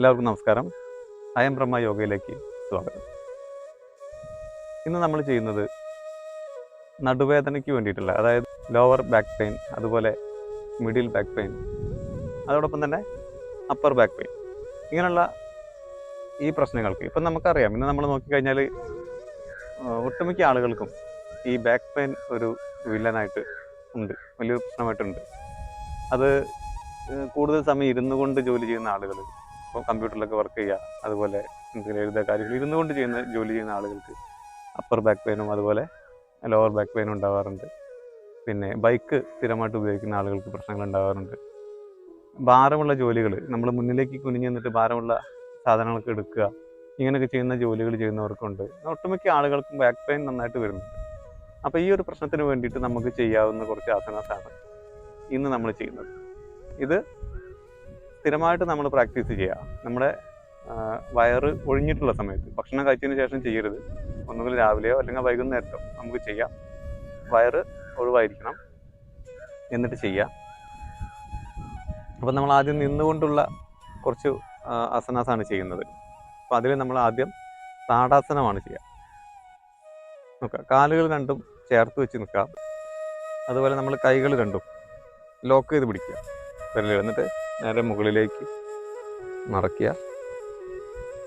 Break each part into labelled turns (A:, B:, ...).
A: എല്ലാവർക്കും നമസ്കാരം. അയം ബ്രഹ്മ യോഗയിലേക്ക് സ്വാഗതം. ഇന്ന് നമ്മൾ ചെയ്യുന്നത് നടുവേദനയ്ക്ക് വേണ്ടിയിട്ടുള്ള അതായത് ലോവർ ബാക്ക് പെയിൻ അതുപോലെ മിഡിൽ ബാക്ക് പെയിൻ അതോടൊപ്പം തന്നെ അപ്പർ ബാക്ക് പെയിൻ ഇങ്ങനെയുള്ള ഈ പ്രശ്നങ്ങൾക്ക് ഇപ്പം നമുക്കറിയാം ഇന്ന് നമ്മൾ നോക്കിക്കഴിഞ്ഞാൽ ഒട്ടുമിക്ക ആളുകൾക്കും ഈ ബാക്ക് പെയിൻ ഒരു വില്ലനായിട്ട് ഉണ്ട് വലിയൊരു പ്രശ്നമായിട്ടുണ്ട്. അത് കൂടുതൽ സമയം ഇരുന്നു കൊണ്ട് ജോലി ചെയ്യുന്ന ആളുകൾ ഇപ്പോൾ കമ്പ്യൂട്ടറിലൊക്കെ വർക്ക് ചെയ്യുക അതുപോലെ എന്തെങ്കിലും എഴുതുക കാര്യങ്ങൾ ഇരുന്നു കൊണ്ട് ചെയ്യുന്ന ജോലി ചെയ്യുന്ന ആളുകൾക്ക് അപ്പർ ബാക്ക് പെയിനും അതുപോലെ ലോവർ ബാക്ക് പെയിനും ഉണ്ടാവാറുണ്ട്. പിന്നെ ബൈക്ക് സ്ഥിരമായിട്ട് ഉപയോഗിക്കുന്ന ആളുകൾക്ക് പ്രശ്നങ്ങൾ ഉണ്ടാവാറുണ്ട്. ഭാരമുള്ള ജോലികൾ നമ്മൾ മുന്നിലേക്ക് കുനിഞ്ഞു നിന്നിട്ട് ഭാരമുള്ള സാധനങ്ങളൊക്കെ എടുക്കുക ഇങ്ങനെയൊക്കെ ചെയ്യുന്ന ജോലികൾ ചെയ്യുന്നവർക്കുണ്ട്. ഒട്ടുമിക്ക ആളുകൾക്കും ബാക്ക് പെയിൻ നന്നായിട്ട് വരുന്നുണ്ട്. അപ്പോൾ ഈ ഒരു പ്രശ്നത്തിന് വേണ്ടിയിട്ട് നമുക്ക് ചെയ്യാവുന്ന കുറച്ച് ആസനാസാണ് ഇന്ന് നമ്മൾ ചെയ്യുന്നത്. ഇത് സ്ഥിരമായിട്ട് നമ്മൾ പ്രാക്ടീസ് ചെയ്യുക. നമ്മുടെ വയറ് ഒഴിഞ്ഞിട്ടുള്ള സമയത്ത് ഭക്ഷണം കഴിച്ചതിന് ശേഷം ചെയ്യരുത്. ഒന്നുകിൽ രാവിലെയോ അല്ലെങ്കിൽ വൈകുന്നേരത്തോ നമുക്ക് ചെയ്യാം. വയറ് ഒഴിവായിരിക്കണം എന്നിട്ട് ചെയ്യാം. അപ്പം നമ്മൾ ആദ്യം നിന്നുകൊണ്ടുള്ള കുറച്ച് ആസനാസാണ് ചെയ്യുന്നത്. അപ്പോൾ അതിൽ നമ്മൾ ആദ്യം താടാസനമാണ് ചെയ്യുക. നോക്കുക. കാലുകൾ രണ്ടും ചേർത്ത് വെച്ച് നിൽക്കുക. അതുപോലെ നമ്മൾ കൈകൾ രണ്ടും ലോക്ക് ചെയ്ത് പിടിക്കുക. വിരലുകൾ എന്നിട്ട് നേരെ മുകളിലേക്ക് മറക്കുക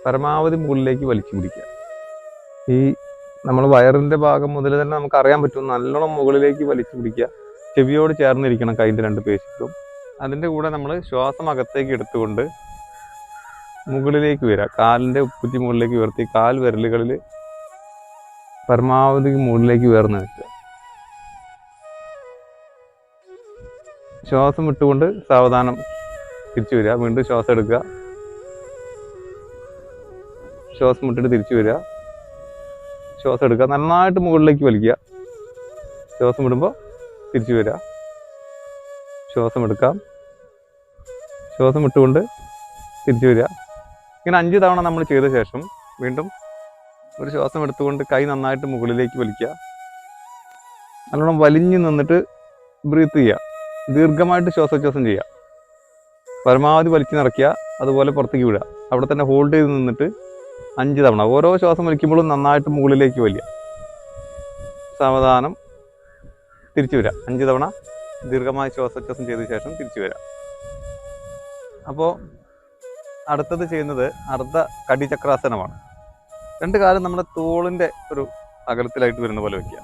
A: പരമാവധി മുകളിലേക്ക് വലിച്ചു പിടിക്കുക. ഈ നമ്മൾ വയറിന്റെ ഭാഗം മുതൽ തന്നെ നമുക്ക് അറിയാൻ പറ്റും നല്ലോണം മുകളിലേക്ക് വലിച്ചു പിടിക്കുക. ചെവിയോട് ചേർന്നിരിക്കണം കൈന്റെ രണ്ട് പേശിക്കും. അതിന്റെ കൂടെ നമ്മൾ ശ്വാസം അകത്തേക്ക് എടുത്തുകൊണ്ട് മുകളിലേക്ക് വരിക. കാലിന്റെ ഉപ്പുറ്റി മുകളിലേക്ക് ഉയർത്തി കാൽ വിരലുകളിൽ പരമാവധി മുകളിലേക്ക് ഉയർന്ന് വെക്കുക ശ്വാസം വിട്ടുകൊണ്ട് സാവധാനം തിരിച്ചു വരിക. വീണ്ടും ശ്വാസം എടുക്കുക. ശ്വാസം മുട്ടിട്ട് തിരിച്ചു വരിക. ശ്വാസം എടുക്കുക. നന്നായിട്ട് മുകളിലേക്ക് വലിക്കുക. ശ്വാസം വിടുമ്പോൾ തിരിച്ചു വരിക. ശ്വാസം എടുക്കാം. ശ്വാസം വിട്ടുകൊണ്ട് തിരിച്ചു വരിക. ഇങ്ങനെ അഞ്ച് തവണ നമ്മൾ ചെയ്ത ശേഷം വീണ്ടും ഒരു ശ്വാസം എടുത്തുകൊണ്ട് കൈ നന്നായിട്ട് മുകളിലേക്ക് വലിക്കുക. നല്ലോണം വലിഞ്ഞു നിന്നിട്ട് ബ്രീത്ത് ചെയ്യുക. ദീർഘമായിട്ട് ശ്വാസോച്ഛ്വാസം ചെയ്യുക. പരമാവധി വലിച്ചു നിറയ്ക്കുക അതുപോലെ പുറത്തേക്ക് വിടുക. അവിടെ തന്നെ ഹോൾഡ് ചെയ്ത് നിന്നിട്ട് അഞ്ച് തവണ. ഓരോ ശ്വാസം വലിക്കുമ്പോഴും നന്നായിട്ട് മുകളിലേക്ക് വലിയ. സാവധാനം തിരിച്ചു വരിക. അഞ്ച് തവണ ദീർഘമായ ശ്വാസോച്ഛ്വാസം ചെയ്ത ശേഷം തിരിച്ചു വരിക. അപ്പോൾ അടുത്തത് ചെയ്യുന്നത് അർദ്ധ കടിചക്രാസനമാണ്. രണ്ട് കാലം നമ്മുടെ തോളിന്റെ ഒരു അകലത്തിലായിട്ട് വരുന്ന പോലെ വയ്ക്കുക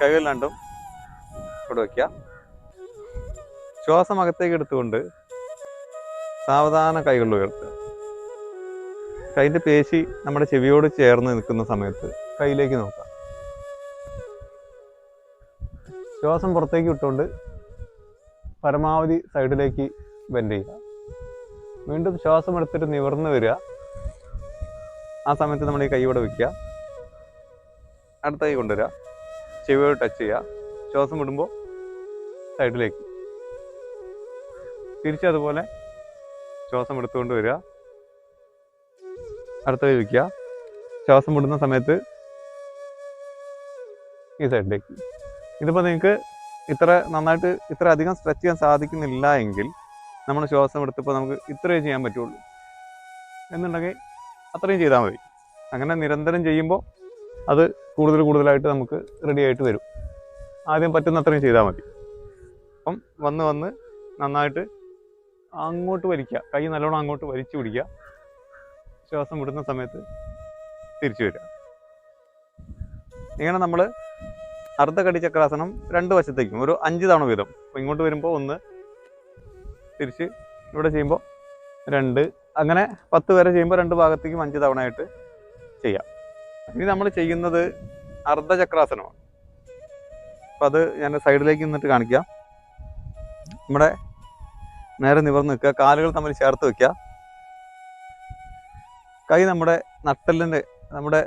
A: കൈകൾ രണ്ടും ഇവിടെ വയ്ക്കുക ശ്വാസം അകത്തേക്ക് എടുത്തുകൊണ്ട് സാവധാന കൈകൾ ഉയർത്തുക. കൈന്റെ പേശി നമ്മുടെ ചെവിയോട് ചേർന്ന് നിൽക്കുന്ന സമയത്ത് കൈയിലേക്ക് നോക്കാം ശ്വാസം പുറത്തേക്ക് വിട്ടുകൊണ്ട് പരമാവധി സൈഡിലേക്ക് ബെൻഡ് ചെയ്യുക. വീണ്ടും ശ്വാസം എടുത്തിട്ട് നിവർന്ന് വരിക. ആ സമയത്ത് നമ്മൾ ഈ കൈ ഇവിടെ വെക്കുക. അടുത്ത കൈ കൊണ്ടുവരിക. ചെവിയോട് ടച്ച് ചെയ്യുക. ശ്വാസം വിടുമ്പോൾ സൈഡിലേക്ക് തിരിച്ചതുപോലെ ശ്വാസം എടുത്തുകൊണ്ട് വരിക. അടുത്ത വയ്ക്കുക. ശ്വാസം വിടുന്ന സമയത്ത് ഈ സൈഡിലേക്ക്. ഇതിപ്പോൾ നിങ്ങൾക്ക് ഇത്ര നന്നായിട്ട് ഇത്ര അധികം സ്ട്രെച്ച് ചെയ്യാൻ സാധിക്കുന്നില്ല എങ്കിൽ നമ്മൾ ശ്വാസം എടുത്തപ്പോൾ നമുക്ക് ഇത്രയേ ചെയ്യാൻ പറ്റുള്ളൂ. എന്നുണ്ടെങ്കിൽ അത്രയും ചെയ്താൽ മതി. അങ്ങനെ നിരന്തരം ചെയ്യുമ്പോൾ അത് കൂടുതൽ കൂടുതലായിട്ട് നമുക്ക് റെഡി ആയിട്ട് വരും. ആദ്യം പറ്റുന്ന അത്രയും ചെയ്താൽ മതി. അപ്പം വന്ന് വന്ന് നന്നായിട്ട് അങ്ങോട്ട് വലിക്കുക. കൈ നല്ലോണം അങ്ങോട്ട് വലിച്ചു പിടിക്കുക. ശ്വാസം വിടുന്ന സമയത്ത് തിരിച്ചു വരിക. ഇങ്ങനെ നമ്മൾ അർദ്ധകടി ചക്രാസനം രണ്ട് വശത്തേക്കും ഒരു അഞ്ച് തവണ വീതം. അപ്പോൾ ഇങ്ങോട്ട് വരുമ്പോൾ ഒന്ന് തിരിച്ച് ഇവിടെ ചെയ്യുമ്പോൾ രണ്ട് അങ്ങനെ പത്ത് വരെ ചെയ്യുമ്പോൾ രണ്ട് ഭാഗത്തേക്കും അഞ്ച് തവണയായിട്ട് ചെയ്യാം. ഇനി നമ്മൾ ചെയ്യുന്നത് അർദ്ധചക്രാസനമാണ്. അപ്പം അത് ഞാൻ സൈഡിലേക്ക് നിന്നിട്ട് കാണിക്കാം. നമ്മുടെ നേരെ നിവർന്ന് നിൽക്കുക. കാലുകൾ തമ്മിൽ ചേർത്ത് വെക്കുക കൈ നമ്മുടെ നട്ടലിന്റെ നമ്മുടെ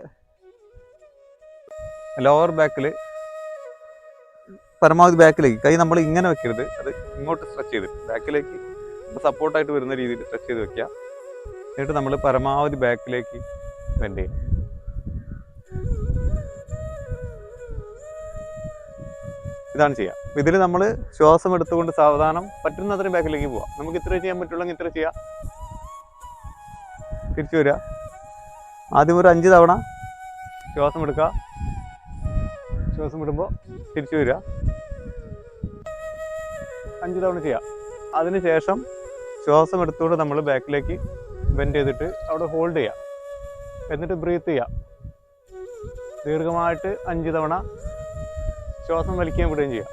A: ലോവർ ബാക്കിൽ പരമാവധി ബാക്കിലേക്ക് കൈ നമ്മൾ ഇങ്ങനെ വെക്കരുത്. അത് ഇങ്ങോട്ട് സ്ട്രെച്ച് ചെയ്തിട്ട് ബാക്കിലേക്ക് സപ്പോർട്ടായിട്ട് വരുന്ന രീതിയിൽ സ്ട്രെച്ച് ചെയ്ത് വെക്കുക. എന്നിട്ട് നമ്മൾ പരമാവധി ബാക്കിലേക്ക് വെൻഡ് ചെയ്യും ഇതാണ് ചെയ്യുക ഇതിൽ നമ്മൾ ശ്വാസം എടുത്തുകൊണ്ട് സാവധാനം പറ്റുന്ന അത്രയും ബാക്കിലേക്ക് പോവാം. നമുക്ക് ഇത്ര ചെയ്യാൻ പറ്റുള്ളെങ്കിൽ ഇത്ര ചെയ്യാം. തിരിച്ചു വരിക ആദ്യം ഒരു അഞ്ച് തവണ ശ്വാസം എടുക്കുക ശ്വാസം വിടുമ്പോൾ തിരിച്ചു വരിക അഞ്ച് തവണ ചെയ്യാം. അതിന് ശേഷം ശ്വാസം എടുത്തുകൊണ്ട് നമ്മൾ ബാക്കിലേക്ക് ബെൻഡ് ചെയ്തിട്ട് അവിടെ ഹോൾഡ് ചെയ്യുക എന്നിട്ട് ബ്രീത്ത് ചെയ്യുക ദീർഘമായിട്ട് അഞ്ച് തവണ ശ്വാസം വലിക്കാൻ വിടുകയും ചെയ്യുക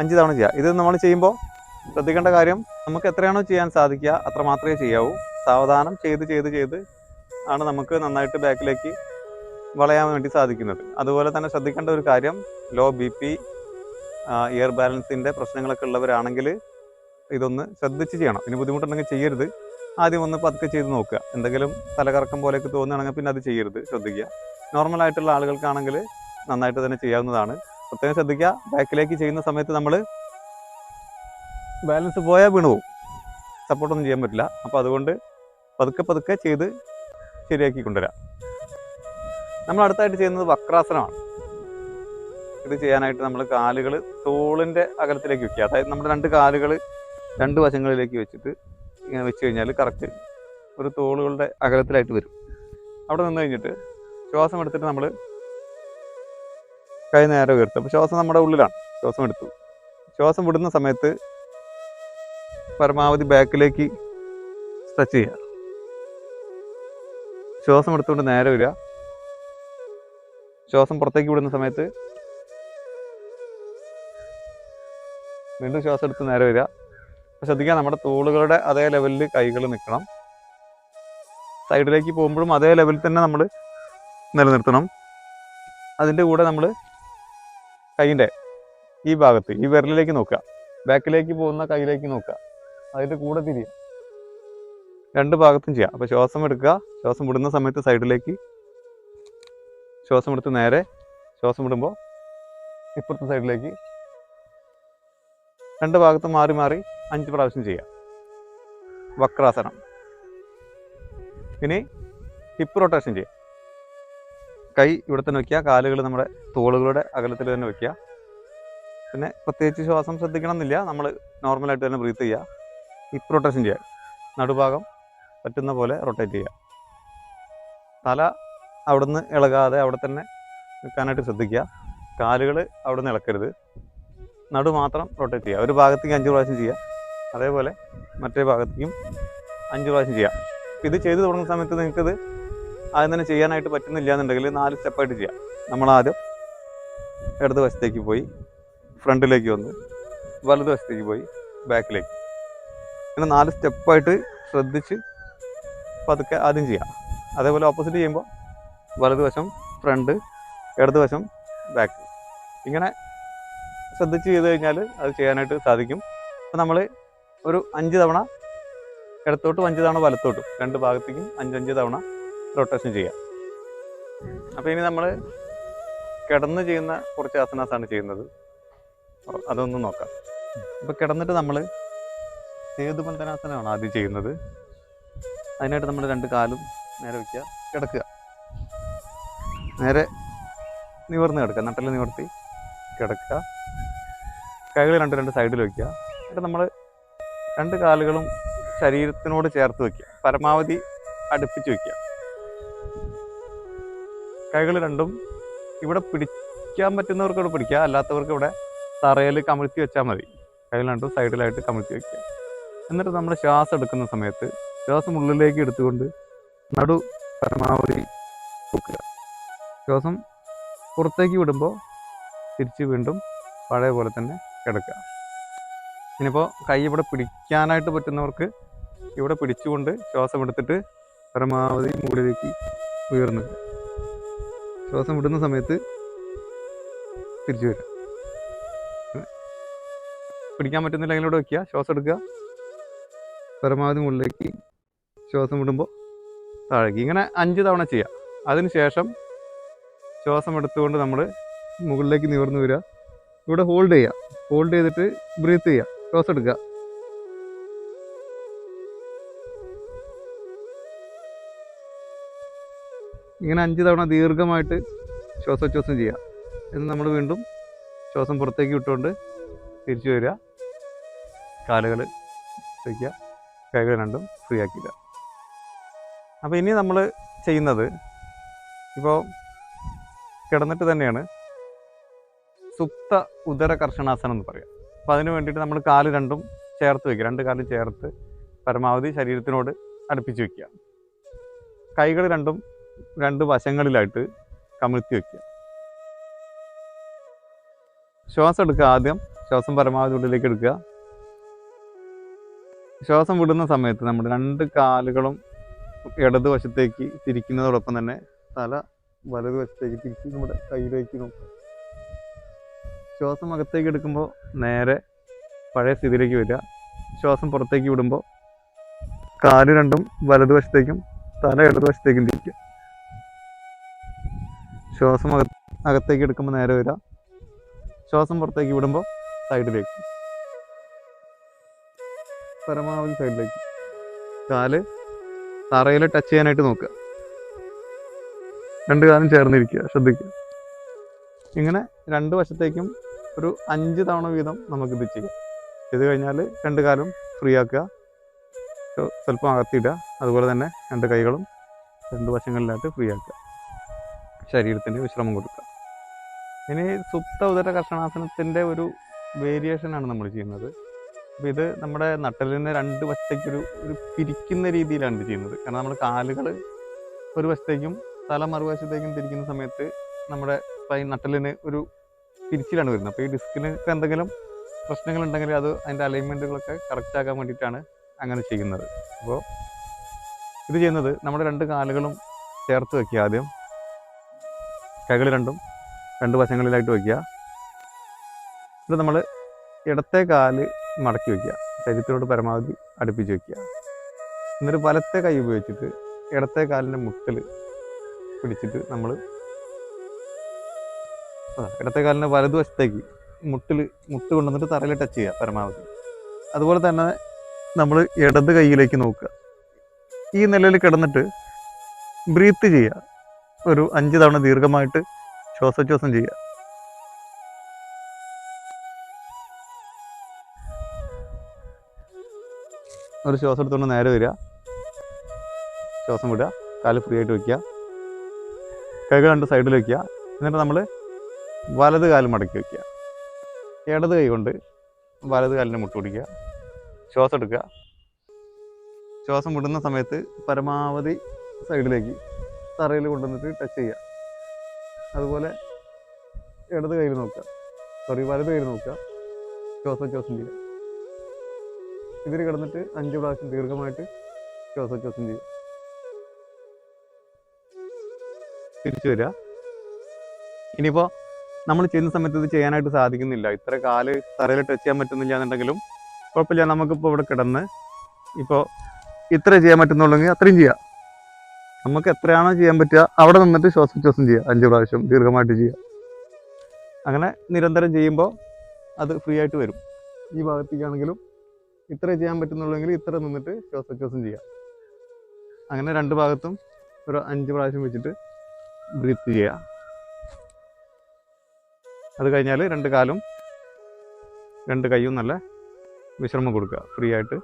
A: അഞ്ച് തവണ ചെയ്യുക ഇത് നമ്മൾ ചെയ്യുമ്പോൾ ശ്രദ്ധിക്കേണ്ട കാര്യം നമുക്ക് എത്രയാണോ ചെയ്യാൻ സാധിക്കുക അത്ര മാത്രമേ ചെയ്യാവൂ. സാവധാനം ചെയ്ത് ചെയ്ത് ചെയ്ത് ആണ് നമുക്ക് നന്നായിട്ട് ബാക്കിലേക്ക് വളയാൻ വേണ്ടി സാധിക്കുന്നത്. അതുപോലെ തന്നെ ശ്രദ്ധിക്കേണ്ട ഒരു കാര്യം ലോ ബി പി ഇയർ ബാലൻസിന്റെ പ്രശ്നങ്ങളൊക്കെ ഉള്ളവരാണെങ്കിൽ ഇതൊന്ന് ശ്രദ്ധിച്ച് ചെയ്യണം. ഇനി ബുദ്ധിമുട്ടുണ്ടെങ്കിൽ ചെയ്യരുത്. ആദ്യം ഒന്ന് പതുക്കെ ചെയ്ത് നോക്കുക. എന്തെങ്കിലും തലകറക്കം പോലെയൊക്കെ തോന്നുകയാണെങ്കിൽ പിന്നെ അത് ചെയ്യരുത്. ശ്രദ്ധിക്കുക. നോർമൽ ആയിട്ടുള്ള ആളുകൾക്കാണെങ്കിൽ നന്നായിട്ട് തന്നെ ചെയ്യാവുന്നതാണ്. പ്രത്യേകം ശ്രദ്ധിക്കുക. ബാക്കിലേക്ക് ചെയ്യുന്ന സമയത്ത് നമ്മൾ ബാലൻസ് പോയാൽ വീണു പോകും സപ്പോർട്ടൊന്നും ചെയ്യാൻ പറ്റില്ല. അപ്പോൾ അതുകൊണ്ട് പതുക്കെ പതുക്കെ ചെയ്ത് ശരിയാക്കി കൊണ്ടുവരാം. നമ്മൾ അടുത്തായിട്ട് ചെയ്യുന്നത് വക്രാസനമാണ്. ഇത് ചെയ്യാനായിട്ട് നമ്മൾ കാലുകൾ തോളിന്റെ അകലത്തിലേക്ക് വയ്ക്കുക അതായത് നമ്മുടെ രണ്ട് കാലുകൾ രണ്ട് വശങ്ങളിലേക്ക് വെച്ചിട്ട് ഇങ്ങനെ വെച്ച് കഴിഞ്ഞാൽ കറക്റ്റ് ഒരു തോളുകളുടെ അകലത്തിലായിട്ട് വരും. അവിടെ നിന്ന് കഴിഞ്ഞിട്ട് ശ്വാസം എടുത്തിട്ട് നമ്മൾ കൈ നേരെ ഉയർത്തും. അപ്പോൾ ശ്വാസം നമ്മുടെ ഉള്ളിലാണ്. ശ്വാസം എടുത്തു. ശ്വാസം വിടുന്ന സമയത്ത് പരമാവധി ബാക്കിലേക്ക് സ്ട്രെച്ച് ചെയ്യുക. ശ്വാസം എടുത്തുകൊണ്ട് നേരെ വരിക. ശ്വാസം പുറത്തേക്ക് വിടുന്ന സമയത്ത് വീണ്ടും ശ്വാസം എടുത്ത് നേരെ വരിക. അപ്പോൾ ശ്രദ്ധിക്കുക നമ്മുടെ തോളുകളുടെ അതേ ലെവലിൽ കൈകൾ നിൽക്കണം സൈഡിലേക്ക് പോകുമ്പോഴും അതേ ലെവലിൽ തന്നെ നമ്മൾ നിലനിർത്തണം. അതിന്റെ കൂടെ നമ്മൾ കൈയിന്റെ ഈ ഭാഗത്ത് ഈ വിരലിലേക്ക് നോക്കുക. ബാക്കിലേക്ക് പോകുന്ന കൈയിലേക്ക് നോക്കുക. അതിന്റെ കൂടെ തിരിയുക. രണ്ട് ഭാഗത്തും ചെയ്യാം അപ്പോൾ ശ്വാസം എടുക്കുക. ശ്വാസം വിടുന്ന സമയത്ത് സൈഡിലേക്ക് ശ്വാസം എടുത്ത് നേരെ ശ്വാസം വിടുമ്പോൾ ഇപ്പുറത്തെ സൈഡിലേക്ക് രണ്ട് ഭാഗത്ത് മാറി മാറി അഞ്ച് പ്രാവശ്യം ചെയ്യാം. വക്രാസനം. ഇനി ഹിപ്പ് റൊട്ടേഷൻ ചെയ്യാം. കൈ ഇവിടെ തന്നെ വയ്ക്കുക കാലുകൾ നമ്മുടെ തോളുകളുടെ അകലത്തിൽ തന്നെ വയ്ക്കുക പിന്നെ പ്രത്യേകിച്ച് ശ്വാസം ശ്രദ്ധിക്കണം എന്നില്ല നമ്മൾ നോർമലായിട്ട് തന്നെ ബ്രീത്ത് ചെയ്യുക. ഹിപ്പ് റൊട്ടേഷൻ ചെയ്യുക നടുഭാഗം പറ്റുന്ന പോലെ റൊട്ടേറ്റ് ചെയ്യുക. തല അവിടുന്ന് ഇളകാതെ അവിടെ തന്നെ നിൽക്കാനായിട്ട് ശ്രദ്ധിക്കുക. കാലുകൾ അവിടുന്ന് ഇളക്കരുത്. നടു മാത്രം റൊട്ടേറ്റ് ചെയ്യുക. ഒരു ഭാഗത്തേക്ക് അഞ്ച് പ്രാവശ്യം ചെയ്യുക. അതേപോലെ മറ്റേ ഭാഗത്തേക്കും അഞ്ച് പ്രാവശ്യം ചെയ്യുക. ഇത് ചെയ്തു തുടങ്ങുന്ന സമയത്ത് നിങ്ങൾക്കത് ആദ്യം തന്നെ ചെയ്യാനായിട്ട് പറ്റുന്നില്ല എന്നുണ്ടെങ്കിൽ നാല് സ്റ്റെപ്പായിട്ട് ചെയ്യാം നമ്മൾ ആദ്യം ഇടത് വശത്തേക്ക് പോയി ഫ്രണ്ടിലേക്ക് വന്ന് വലത് വശത്തേക്ക് പോയി ബാക്കിലേക്ക് ഇങ്ങനെ നാല് സ്റ്റെപ്പായിട്ട് ശ്രദ്ധിച്ച് പതുക്കെ ആദ്യം ചെയ്യാം അതേപോലെ ഓപ്പോസിറ്റ് ചെയ്യുമ്പോൾ വലതുവശം ഫ്രണ്ട് ഇടതുവശം ബാക്ക് ഇങ്ങനെ ശ്രദ്ധിച്ച് ചെയ്ത് കഴിഞ്ഞാൽ അത് ചെയ്യാനായിട്ട് സാധിക്കും. അപ്പോൾ നമ്മൾ ഒരു അഞ്ച് തവണ ഇടത്തോട്ടും അഞ്ച് തവണ വലത്തോട്ടും രണ്ട് ഭാഗത്തേക്കും അഞ്ചഞ്ച് തവണ റൊട്ടേഷൻ ചെയ്യാം. അപ്പോൾ ഇനി നമ്മൾ കിടന്ന് ചെയ്യുന്ന കുറച്ച് ആസനാസാണ് ചെയ്യുന്നത്. അതൊന്ന് നോക്കാം. അപ്പോൾ കിടന്നിട്ട് നമ്മൾ സേതുബന്ധനാസനമാണ് ആദ്യം ചെയ്യുന്നത്. അതിനായിട്ട് നമ്മൾ രണ്ട് കാലും നേരെ വയ്ക്കുക കിടക്കുക. നേരെ നിവർന്ന് കിടക്കുക നട്ടൽ നിവർത്തി കിടക്കുക. കൈകൾ രണ്ട് രണ്ട് സൈഡിൽ വയ്ക്കുക എന്നിട്ട് നമ്മൾ രണ്ട് കാലുകളും ശരീരത്തിനോട് ചേർത്ത് വയ്ക്കുക പരമാവധി അടുപ്പിച്ച് വയ്ക്കുക കൈകൾ രണ്ടും ഇവിടെ പിടിക്കാൻ പറ്റുന്നവർക്ക് ഇവിടെ പിടിക്കുക. അല്ലാത്തവർക്ക് ഇവിടെ തറയിൽ കമിഴ്ത്തി വെച്ചാൽ മതി. കൈകൾ രണ്ടും സൈഡിലായിട്ട് കമിഴ്ത്തി വയ്ക്കുക എന്നിട്ട് നമ്മൾ ശ്വാസം എടുക്കുന്ന സമയത്ത് ശ്വാസം ഉള്ളിലേക്ക് എടുത്തുകൊണ്ട് നടു പരമാവധി പൊക്കുക. ശ്വാസം പുറത്തേക്ക് വിടുമ്പോൾ തിരിച്ച് വീണ്ടും പഴയ പോലെ തന്നെ കിടക്കുക. ഇനിയിപ്പോൾ കൈ ഇവിടെ പിടിക്കാനായിട്ട് പറ്റുന്നവർക്ക് ഇവിടെ പിടിച്ചുകൊണ്ട് ശ്വാസം എടുത്തിട്ട് പരമാവധി മുകളിലേക്ക് ഉയർന്നു. ശ്വാസം വിടുന്ന സമയത്ത് തിരിച്ചു വരിക. ഉം. പിടിക്കാൻ പറ്റുന്നില്ലെങ്കിൽ ഇവിടെ വയ്ക്കുക ശ്വാസം എടുക്കുക. പരമാവധി മുകളിലേക്ക് ശ്വാസം വിടുമ്പോൾ താഴേക്ക്. ഇങ്ങനെ അഞ്ച് തവണ ചെയ്യുക. അതിനുശേഷം ശ്വാസം എടുത്തുകൊണ്ട് നമ്മൾ മുകളിലേക്ക് നിവർന്നു വരിക. ഇവിടെ ഹോൾഡ് ചെയ്യുക ഹോൾഡ് ചെയ്തിട്ട് ബ്രീത്ത് ചെയ്യുക ശ്വാസം എടുക്കുക ഇങ്ങനെ അഞ്ച് തവണ ദീർഘമായിട്ട് ശ്വാസോച്ഛ്വാസം ചെയ്യുക എന്ന് നമ്മൾ വീണ്ടും ശ്വാസം പുറത്തേക്ക് വിട്ടുകൊണ്ട് തിരിച്ചു വരിക. കാലുകൾ വയ്ക്കുക കൈകൾ രണ്ടും ഫ്രീ ആക്കുക അപ്പോൾ ഇനി നമ്മൾ ചെയ്യുന്നത് ഇപ്പോൾ കിടന്നിട്ട് തന്നെയാണ് സുപ്ത ഉദര കർഷണാസനം എന്ന് പറയാം. അപ്പോൾ അതിന് വേണ്ടിയിട്ട് നമ്മൾ കാൽ രണ്ടും ചേർത്ത് വെക്കുക. രണ്ട് കാലും ചേർത്ത് പരമാവധി ശരീരത്തിനോട് അടുപ്പിച്ച് വെക്കുക. കൈകൾ രണ്ടും രണ്ട് വശങ്ങളിലായിട്ട് കമിഴ്ത്തി വെക്കുക. ശ്വാസം എടുക്കുക ആദ്യം. ശ്വാസം പരമാവധി ഉള്ളിലേക്ക് എടുക്കുക. ശ്വാസം വിടുന്ന സമയത്ത് നമ്മുടെ രണ്ട് കാലുകളും ഇടതുവശത്തേക്ക് തിരിക്കുന്നതോടൊപ്പം തന്നെ തല വലതുവശത്തേക്ക് തിരിച്ച് നമ്മുടെ കയ്യിലേക്ക് നോക്കുക. ശ്വാസം അകത്തേക്ക് എടുക്കുമ്പോൾ നേരെ പഴയ സ്ഥിതിയിലേക്ക് വരിക. ശ്വാസം പുറത്തേക്ക് വിടുമ്പോൾ കാൽ രണ്ടും വലതുവശത്തേക്കും തല ഇടതുവശത്തേക്കും തിരിക്കുക. ശ്വാസം അക അകത്തേക്ക് എടുക്കുമ്പോൾ നേരെ വരിക. ശ്വാസം പുറത്തേക്ക് വിടുമ്പോൾ സൈഡിലേക്ക്. പരമാവധി സൈഡിലേക്ക്. കാൽ തറയിൽ ടച്ച് ചെയ്യാനായിട്ട് നോക്കുക. രണ്ട് കാലും ചേർന്നിരിക്കുക ശ്രദ്ധിക്കുക. ഇങ്ങനെ രണ്ട് വശത്തേക്കും ഒരു അഞ്ച് തവണ വീതം നമുക്കിത് ചെയ്യാം. ചെയ്ത് കഴിഞ്ഞാൽ രണ്ട് കാലും ഫ്രീ ആക്കുക. സ്വ- സ്വല്പം അകത്തിയിടുക. അതുപോലെ തന്നെ രണ്ട് കൈകളും രണ്ട് വശങ്ങളിലായിട്ട് ഫ്രീ ആക്കുക. ശരീരത്തിന് വിശ്രമം കൊടുക്കുക. ഇനി സുപ്ത ഉദര കർഷണാസനത്തിന്റെ ഒരു വേരിയേഷനാണ് നമ്മൾ ചെയ്യുന്നത്. അപ്പോൾ ഇത് നമ്മുടെ നട്ടലിനെ രണ്ട് വശത്തേക്കൊരു ഒരു പിരിക്കുന്ന രീതിയിലാണ് ഇത് ചെയ്യുന്നത്. കാരണം നമ്മുടെ കാലുകൾ ഒരു വശത്തേക്കും തല മറുവശത്തേക്കും തിരിക്കുന്ന സമയത്ത് നമ്മുടെ നട്ടലിന് ഒരു തിരിച്ചിലാണ് വരുന്നത്. അപ്പോൾ ഈ ഡിസ്കിന് എന്തെങ്കിലും പ്രശ്നങ്ങളുണ്ടെങ്കിൽ അത് അതിന്റെ അലൈൻമെന്റുകളൊക്കെ കറക്റ്റ് ആക്കാൻ വേണ്ടിയിട്ടാണ് അങ്ങനെ ചെയ്യുന്നത്. അപ്പോൾ ഇത് ചെയ്യുന്നത് നമ്മുടെ രണ്ട് കാലുകളും ചേർത്ത് വെക്കുക ആദ്യം. കൈകൾ രണ്ടും രണ്ട് വശങ്ങളിലായിട്ട് വയ്ക്കുക ഇത് നമ്മൾ ഇടത്തെ കാൽ മടക്കി വയ്ക്കുക ശരീരത്തിനോട് പരമാവധി അടുപ്പിച്ച് വയ്ക്കുക എന്നിട്ട് വലത്തെ കൈ ഉപയോഗിച്ചിട്ട് ഇടത്തെ കാലിന്റെ മുട്ടിൽ പിടിച്ചിട്ട് നമ്മൾ ഇടത്തെ കാലിന്റെ വലതുവശത്തേക്ക് മുട്ടിൽ മുട്ട് കൊണ്ടുവന്നിട്ട് തറയിൽ ടച്ച് ചെയ്യുക പരമാവധി. അതുപോലെ തന്നെ നമ്മൾ ഇടത് കൈയിലേക്ക് നോക്കുക. ഈ നിലയിൽ കിടന്നിട്ട് ബ്രീത്ത് ചെയ്യുക. ഒരു അഞ്ച് തവണ ദീർഘമായിട്ട് ശ്വാസോച്ഛ്വാസം ചെയ്യുക. ഒരു ശ്വാസം എടുത്തുകൊണ്ട് നേരെ വരിക. ശ്വാസം വിടുക. കാൽ ഫ്രീ ആയിട്ട് വയ്ക്കുക കൈകൾ രണ്ട് സൈഡിൽ വയ്ക്കുക എന്നിട്ട് നമ്മൾ വലത് കാൽ മടക്കി വയ്ക്കുക. ഇടത് കൈ കൊണ്ട് വലത് കാലിനെ മുട്ട് പിടിക്കുക. ശ്വാസം എടുക്കുക. ശ്വാസം വിടുന്ന സമയത്ത് പരമാവധി സൈഡിലേക്ക് തറയിൽ കൊണ്ടുവന്നിട്ട് ടച്ച് ചെയ്യുക. അതുപോലെ ഇടത് കയ്യിൽ നോക്കുക. സോറി വലത് കയ്യിൽ നോക്കുക. ശ്വാസോച്ഛ്വാസം ചെയ്യുക. ഇതിൽ കിടന്നിട്ട് അഞ്ച് പ്രാവശ്യം ദീർഘമായിട്ട് ശ്വാസോച്ഛ്വാസം ചെയ്യുക. തിരിച്ചു വരിക. ഇനിയിപ്പോൾ നമ്മൾ ചെയ്യുന്ന സമയത്ത് ഇത് ചെയ്യാനായിട്ട് സാധിക്കുന്നില്ല. ഇത്ര കാൽ തറയിൽ ടച്ച് ചെയ്യാൻ പറ്റുന്നില്ല എന്നുണ്ടെങ്കിലും കുഴപ്പമില്ല. നമുക്കിപ്പോൾ ഇവിടെ കിടന്ന് ഇപ്പോൾ ഇത്ര ചെയ്യാൻ പറ്റുന്നുള്ളെങ്കിൽ അത്രയും ചെയ്യാം. നമുക്ക് എത്രയാണോ ചെയ്യാൻ പറ്റുക അവിടെ നിന്നിട്ട് ശ്വാസോച്ഛ്വാസം ചെയ്യുക. അഞ്ച് പ്രാവശ്യം ദീർഘമായിട്ട് ചെയ്യുക. അങ്ങനെ നിരന്തരം ചെയ്യുമ്പോൾ അത് ഫ്രീ ആയിട്ട് വരും. ഈ ഭാഗത്തേക്കാണെങ്കിലും ഇത്ര ചെയ്യാൻ പറ്റുന്നുള്ളെങ്കിൽ ഇത്ര നിന്നിട്ട് ശ്വാസോച്ഛ്വാസം ചെയ്യുക. അങ്ങനെ രണ്ട് ഭാഗത്തും ഒരു അഞ്ച് പ്രാവശ്യം വെച്ചിട്ട് ബ്രീത്ത് ചെയ്യുക. അത് കഴിഞ്ഞാൽ രണ്ട് കാലും രണ്ട് കൈയും നല്ല വിശ്രമം കൊടുക്കുക. ഫ്രീ ആയിട്ട്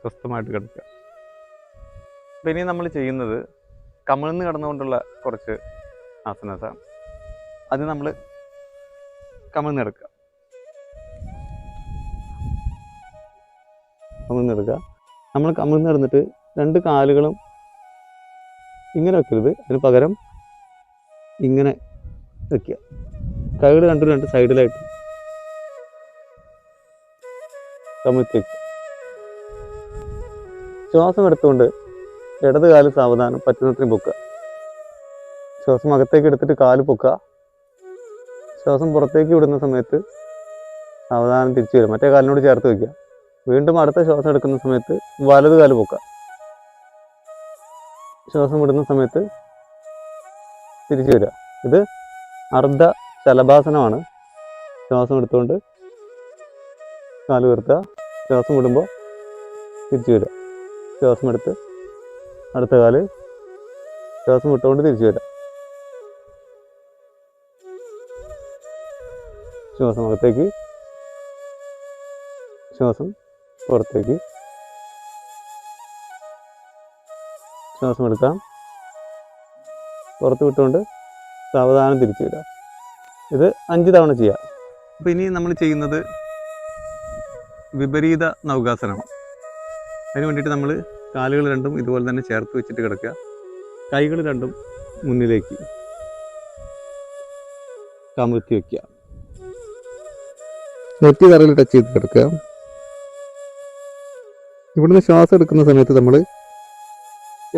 A: സ്വസ്ഥമായിട്ട് കിടക്കുക. അപ്പം ഇനി നമ്മൾ ചെയ്യുന്നത് കമിഴ്ന്ന് കിടന്നുകൊണ്ടുള്ള കുറച്ച് ആസനസാണ് അത് നമ്മൾ കമിഴ്ന്നെടുക്കുക കിടക്കുക നമ്മൾ കമിഴ്ന്ന് കിടന്നിട്ട് രണ്ട് കാലുകളും ഇങ്ങനെ വെക്കരുത്. അതിന് പകരം ഇങ്ങനെ വെക്കുക. കൈകൾ രണ്ടും രണ്ട് സൈഡിലായിട്ട്. കമിഴ്ത്തി ശ്വാസം എടുത്തുകൊണ്ട് ഇടത് കാൽ സാവധാനം പറ്റുന്നത്രയും പൊക്കുക. ശ്വാസം അകത്തേക്ക് എടുത്തിട്ട് കാൽ പൊക്കുക. ശ്വാസം പുറത്തേക്ക് വിടുന്ന സമയത്ത് സാവധാനം തിരിച്ചു വരും മറ്റേ കാലിനോട് ചേർത്ത് വയ്ക്കുക. വീണ്ടും അടുത്ത ശ്വാസം എടുക്കുന്ന സമയത്ത് വലത് കാൽ പൊക്കുക. ശ്വാസം വിടുന്ന സമയത്ത് തിരിച്ചു വരിക. ഇത് അർദ്ധ ശലഭാസനമാണ്. ശ്വാസം എടുത്തുകൊണ്ട് കാൽ വീർത്തുക ശ്വാസം വിടുമ്പോൾ തിരിച്ചു വരിക. ശ്വാസം എടുത്ത് അടുത്ത കാൽ ശ്വാസം വിട്ടുകൊണ്ട് തിരിച്ചു വരിക. ശ്വാസം അകത്തേക്ക്. ശ്വാസം പുറത്തേക്ക്. ശ്വാസം എടുക്കാം. പുറത്ത് വിട്ടുകൊണ്ട് സാവധാനം തിരിച്ചു വരിക. ഇത് അഞ്ച് തവണ ചെയ്യാം. അപ്പോൾ ഇനി നമ്മൾ ചെയ്യുന്നത് വിപരീത നൗകാസനമാണ് അതിന് വേണ്ടിയിട്ട് നമ്മൾ കാലുകൾ രണ്ടും ഇതുപോലെ തന്നെ ചേർത്ത് വെച്ചിട്ട് കിടക്കുക. കൈകൾ രണ്ടും മുന്നിലേക്ക് കമഴ്ത്തി വയ്ക്കുക നെറ്റി തറയിൽ ടച്ച് ചെയ്ത് കിടക്കുക. ഇവിടുന്ന് ശ്വാസം എടുക്കുന്ന സമയത്ത് നമ്മൾ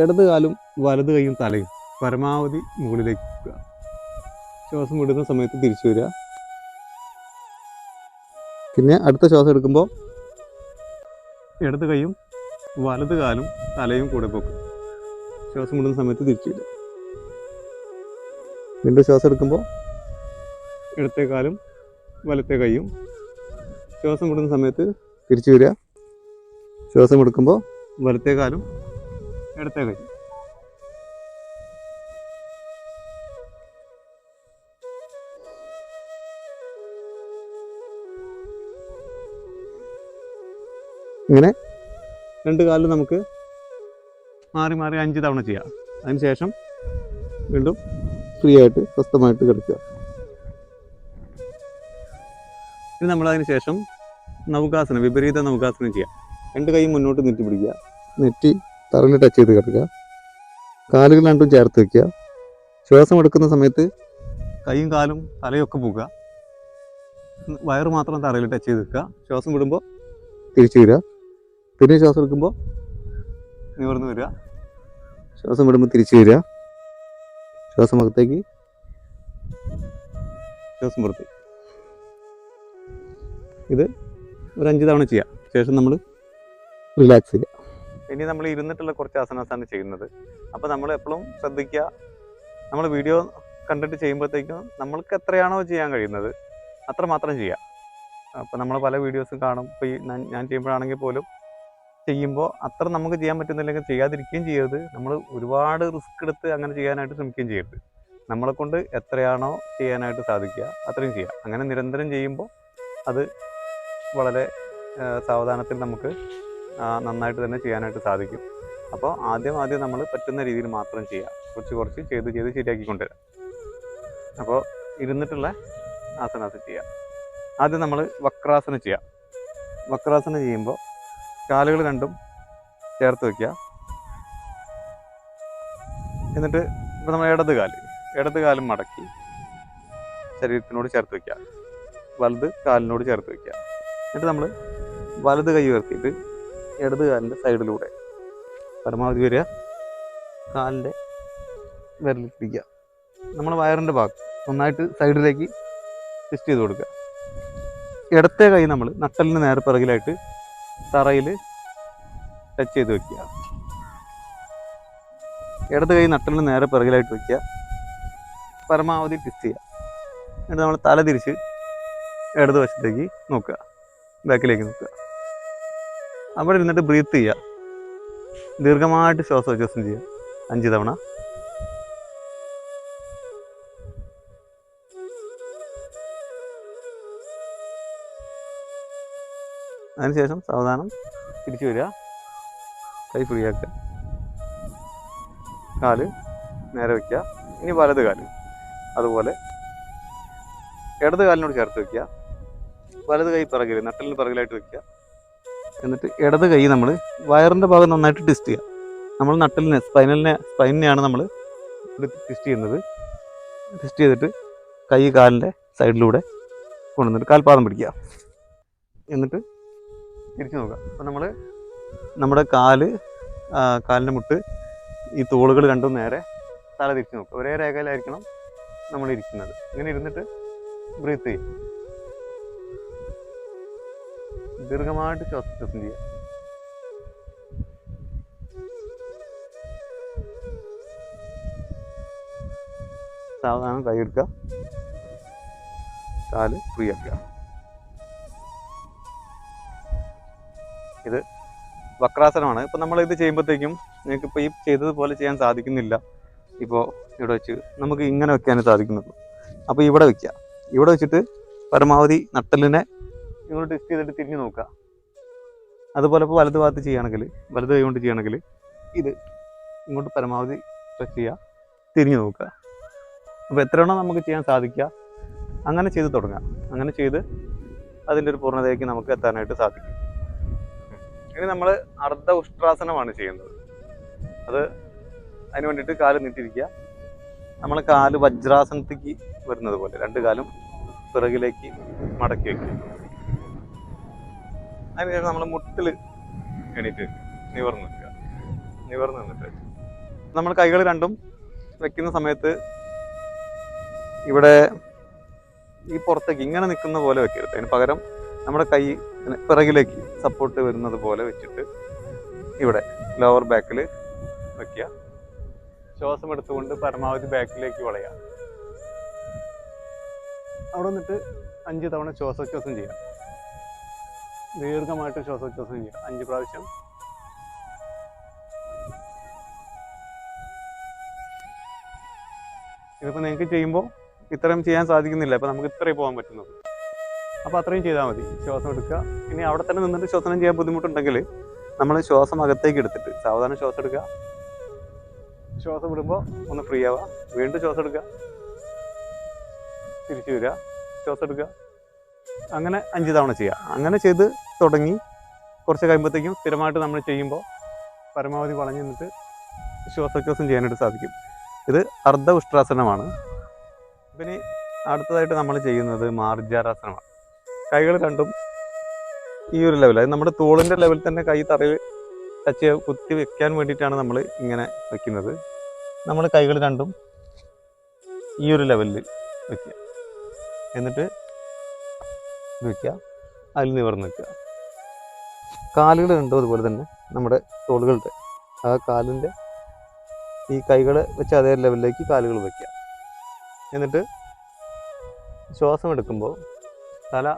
A: ഇടത് കാലും വലത് കൈയും തലയും പരമാവധി മുകളിലേക്ക് വെക്കുക. ശ്വാസം വിടുന്ന സമയത്ത് തിരിച്ചു വരിക. പിന്നെ അടുത്ത ശ്വാസം എടുക്കുമ്പോൾ ഇടത് കൈയും വലത് കാലും തലയും കൂടെ പൊക്കും. ശ്വാസം വിടുന്ന സമയത്ത് തിരിച്ചു വരിക. വീണ്ടും ശ്വാസം എടുക്കുമ്പോൾ ഇടത്തെ കാലും വലത്തെ കൈയും ശ്വാസം വിടുന്ന സമയത്ത് തിരിച്ചു വരിക. ശ്വാസം എടുക്കുമ്പോൾ വലത്തെ കാലും ഇടത്തെ കൈ ഇങ്ങനെ രണ്ട് കാലിൽ നമുക്ക് മാറി മാറി അഞ്ച് തവണ ചെയ്യാം. അതിനുശേഷം വീണ്ടും ഫ്രീ ആയിട്ട് സ്വസ്ഥമായിട്ട് കിടക്കുക. ഇനി നമ്മൾ അതിന് ശേഷം നൗകാസനം വിപരീത നൗകാസനം ചെയ്യാം. രണ്ട് കൈ മുന്നോട്ട് നെറ്റി പിടിക്കുക. നെറ്റി തറയിൽ ടച്ച് ചെയ്ത് കിടക്കുക. കാലുകൾ രണ്ടും ചേർത്ത് വെക്കുക. ശ്വാസം എടുക്കുന്ന സമയത്ത് കൈയും കാലും തലയൊക്കെ പോകുക വയറ് മാത്രം തറയിൽ ടച്ച് ചെയ്ത് വെക്കുക. ശ്വാസം വിടുമ്പോൾ തിരിച്ചു വരിക. പിന്നെ ശ്വാസം എടുക്കുമ്പോൾ നിവർന്ന് വരിക. ശ്വാസം വിടുമ്പോൾ തിരിച്ചു വരിക. ശ്വാസം അകത്തേക്ക്. ശ്വാസം പുറത്തേക്ക് ഇത് ഒരു അഞ്ച് തവണ ചെയ്യാം. ശേഷം നമ്മൾ റിലാക്സ് ചെയ്യുക. ഇനി നമ്മൾ ഇരുന്നിട്ടുള്ള കുറച്ച് ആസനാസാണ് ചെയ്യുന്നത്. അപ്പോൾ നമ്മൾ എപ്പോഴും ശ്രദ്ധിക്കുക. നമ്മൾ വീഡിയോ കണ്ടിട്ട് ചെയ്യുമ്പോഴത്തേക്കും നമ്മൾക്ക് എത്രയാണോ ചെയ്യാൻ കഴിയുന്നത് അത്ര മാത്രം ചെയ്യുക അപ്പോൾ നമ്മൾ പല വീഡിയോസും കാണും. ഇപ്പോൾ ഈ ഞാൻ- ചെയ്യുമ്പോഴാണെങ്കിൽ പോലും ചെയ്യുമ്പോൾ അത്ര നമുക്ക് ചെയ്യാൻ പറ്റുന്നില്ലെങ്കിൽ ചെയ്യാതിരിക്കുകയും ചെയ്യരുത്. നമ്മൾ ഒരുപാട് റിസ്ക് എടുത്ത് അങ്ങനെ ചെയ്യാനായിട്ട് ശ്രമിക്കുകയും ചെയ്യരുത്. നമ്മളെ കൊണ്ട് എത്രയാണോ ചെയ്യാനായിട്ട് സാധിക്കുക അത്രയും ചെയ്യുക അങ്ങനെ നിരന്തരം ചെയ്യുമ്പോൾ അത് വളരെ സാവധാനത്തിൽ നമുക്ക് നന്നായിട്ട് തന്നെ ചെയ്യാനായിട്ട് സാധിക്കും. അപ്പോൾ ആദ്യം ആദ്യം നമ്മൾ പറ്റുന്ന രീതിയിൽ മാത്രം ചെയ്യുക. കുറച്ച് കുറച്ച് ചെയ്ത് ചെയ്ത് ശരിയാക്കി കൊണ്ടുവരാം അപ്പോൾ ഇരുന്നിട്ടുള്ള ആസനാസം ചെയ്യുക. ആദ്യം നമ്മൾ വക്രാസനം ചെയ്യുക. വക്രാസനം ചെയ്യുമ്പോൾ കാലുകൾ രണ്ടും ചേർത്ത് വെക്കുക. എന്നിട്ട് ഇപ്പം നമ്മൾ ഇടത് കാൽ ഇടത് കാലും മടക്കി ശരീരത്തിനോട് ചേർത്ത് വയ്ക്കുക വലത് കാലിനോട് ചേർത്ത് വയ്ക്കുക എന്നിട്ട് നമ്മൾ വലത് കൈ ഉയർത്തിയിട്ട് ഇടത് കാലിന്റെ സൈഡിലൂടെ പരമാവധി വരിക. കാലിന്റെ വിരലിൽ പിടിക്കുക നമ്മൾ വയറിന്റെ ഭാഗം നന്നായിട്ട് സൈഡിലേക്ക് ട്വിസ്റ്റ് ചെയ്ത് കൊടുക്കുക. ഇടത്തെ കൈ നമ്മൾ നട്ടലിന് നേരെ പിറകിലായിട്ട് തറയിൽ ടച്ച് ചെയ്ത് വെക്കുക. ഇടത് കൈ നട്ടലിന് നേരെ പിറകിലായിട്ട് വെക്കുക. പരമാവധി ട്വിസ്റ്റ് ചെയ്യുക. എന്നിട്ട് നമ്മൾ തല തിരിച്ച് ഇടത് വശത്തേക്ക് നോക്കുക. ബാക്കിലേക്ക് നോക്കുക. അവിടെ ഇരുന്നിട്ട് ബ്രീത്ത് ചെയ്യുക. ദീർഘമായിട്ട് ശ്വാസോച്ഛ്വാസം ചെയ്യുക. അഞ്ച് തവണ. അതിനുശേഷം സാവധാനം തിരിച്ചു വരിക. കൈ ഫ്രീ ആക്കുക കാൽ നേരെ വയ്ക്കുക ഇനി വലത് കാൽ. അതുപോലെ ഇടത് കാലിനോട് ചേർത്ത് വെക്കുക. വലത് കൈ പിറകിൽ നട്ടലിന് പിറകിലായിട്ട് വെക്കുക. എന്നിട്ട് ഇടത് കൈ നമ്മൾ വയറിന്റെ ഭാഗം നന്നായിട്ട് ട്വിസ്റ്റ് ചെയ്യുക. നമ്മൾ നട്ടലിനെ സ്പൈനലിനെ സ്പൈനിനെയാണ് നമ്മൾ ട്വിസ്റ്റ് ചെയ്യുന്നത്. ട്വിസ്റ്റ് ചെയ്തിട്ട് കൈ കാലിന്റെ സൈഡിലൂടെ കൊണ്ടുവന്നിട്ട് കാൽപാദം പിടിക്കുക. എന്നിട്ട് തിരിച്ചു നോക്കുക. അപ്പം നമ്മൾ നമ്മുടെ കാൽ കാലിന്റെ മുട്ട് ഈ തോളുകൾ രണ്ടും നേരെ തല തിരിച്ച് നോക്കുക. ഒരേ രേഖയിലായിരിക്കണം നമ്മൾ ഇരിക്കുന്നത്. ഇങ്ങനെ ഇരുന്നിട്ട് ബ്രീത്ത് ചെയ്യും. ദീർഘമായിട്ട് ശ്വാസം ചെയ്യുക. സാവധാനം കൈ എടുക്കുക. കാൽ ഫ്രീ ആക്കുക. ഇത് വക്രാസനമാണ്. ഇപ്പം നമ്മൾ ഇത് ചെയ്യുമ്പോഴത്തേക്കും നിങ്ങൾക്ക് ഇപ്പോൾ ഈ ചെയ്തതുപോലെ ചെയ്യാൻ സാധിക്കുന്നില്ല. ഇപ്പോൾ ഇവിടെ വെച്ച് നമുക്ക് ഇങ്ങനെ വെക്കാനേ സാധിക്കുന്നുള്ളൂ. അപ്പോൾ ഇവിടെ വെക്കുക ഇവിടെ വെച്ചിട്ട് പരമാവധി നട്ടലിനെ നിങ്ങൾ ടെസ്റ്റ് ചെയ്തിട്ട് തിരിഞ്ഞു നോക്കുക അതുപോലെ ഇപ്പോൾ വലത് ഭാഗത്ത് ചെയ്യുകയാണെങ്കിൽ വലത് കൈ കൊണ്ട് ചെയ്യുകയാണെങ്കിൽ ഇത് ഇങ്ങോട്ട് പരമാവധി പ്രസ് ചെയ്യുക തിരിഞ്ഞു നോക്കുക അപ്പോൾ എത്രയാണോ നമുക്ക് ചെയ്യാൻ സാധിക്കുക അങ്ങനെ ചെയ്ത് തുടങ്ങാം. അങ്ങനെ ചെയ്ത് അതിന്റെ ഒരു പൂർണതയ്ക്ക് നമുക്ക് എത്താനായിട്ട് സാധിക്കും. ഇനി നമ്മൾ അർദ്ധ ഉഷ്ട്രാസനമാണ് ചെയ്യുന്നത് അത് അതിന് വേണ്ടിയിട്ട് കാൽ നീട്ടിരിക്കുക നമ്മൾ കാൽ വജ്രാസനത്തേക്ക് വരുന്നത് പോലെ രണ്ട് കാലും പിറകിലേക്ക് മടക്കി വയ്ക്കുക അതിനുശേഷം നമ്മൾ മുട്ടിൽ എണീറ്റ് നിവർന്ന് നിൽക്കുക നിവർന്ന് നിന്നിട്ട് നമ്മൾ കൈകൾ രണ്ടും വെക്കുന്ന സമയത്ത് ഇവിടെ ഈ പുറത്തേക്ക് ഇങ്ങനെ നിൽക്കുന്ന പോലെ വെക്കരുത്. അതിന് പകരം നമ്മുടെ കൈ പിറകിലേക്ക് സപ്പോർട്ട് വരുന്നത് പോലെ വെച്ചിട്ട് ഇവിടെ ലോവർ ബാക്കിൽ വെക്കുക. ശ്വാസം എടുത്തുകൊണ്ട് പരമാവധി ബാക്കിലേക്ക് വളയുക. അവിടെ നിന്നിട്ട് അഞ്ച് തവണ ശ്വാസോച്ഛ്വാസം ചെയ്യുക. ദീർഘമായിട്ട് ശ്വാസോച്ഛ്വാസം ചെയ്യുക. അഞ്ച് പ്രാവശ്യം. ഇതിപ്പോൾ നിങ്ങൾക്ക് ചെയ്യുമ്പോൾ ഇത്രയും ചെയ്യാൻ സാധിക്കുന്നില്ല. അപ്പോൾ നമുക്ക് ഇത്രയും പോകാൻ പറ്റുന്നത് അപ്പോൾ അത്രയും ചെയ്താൽ മതി. ശ്വാസം എടുക്കുക. ഇനി അവിടെ തന്നെ നിന്നിട്ട് ശ്വസനം ചെയ്യാൻ ബുദ്ധിമുട്ടുണ്ടെങ്കിൽ നമ്മൾ ശ്വാസം അകത്തേക്ക് എടുത്തിട്ട് സാവധാനം ശ്വാസം എടുക്കുക. ശ്വാസം വിടുമ്പോൾ ഒന്ന് ഫ്രീ ആവുക വീണ്ടും ശ്വാസം എടുക്കുക. തിരിച്ചു വരിക. ശ്വാസം എടുക്കുക. അങ്ങനെ അഞ്ച് തവണ ചെയ്യുക. അങ്ങനെ ചെയ്ത് തുടങ്ങി കുറച്ച് കഴിയുമ്പോഴത്തേക്കും സ്ഥിരമായിട്ട് നമ്മൾ ചെയ്യുമ്പോൾ പരമാവധി വളഞ്ഞു നിന്നിട്ട് ശ്വാസോച്ഛ്വാസം ചെയ്യാനായിട്ട് സാധിക്കും. ഇത് അർദ്ധ ഉഷ്ട്രാസനമാണ്. പിന്നെ അടുത്തതായിട്ട് നമ്മൾ ചെയ്യുന്നത് മാർജാരാസനമാണ്. കൈകൾ രണ്ടും ഈ ഒരു ലെവൽ അതായത് നമ്മുടെ തോളിന്റെ ലെവൽ തന്നെ കൈ തറയിൽ ടച്ച് കുത്തി വെക്കാൻ വേണ്ടിയിട്ടാണ് നമ്മൾ ഇങ്ങനെ വെക്കുന്നത്. നമ്മൾ കൈകൾ രണ്ടും ഈ ഒരു ലെവലിൽ വെക്കുക. എന്നിട്ട് വെക്കുക. അതിൽ നിവർന്ന് വെക്കുക. കാലുകൾ രണ്ടും അതുപോലെ തന്നെ നമ്മുടെ തോളുകളുടെ. ആ കാലിന്റെ ഈ കൈകൾ വെച്ച് അതേ ലെവലിലേക്ക് കാലുകൾ വയ്ക്കുക എന്നിട്ട് ശ്വാസം എടുക്കുമ്പോൾ തല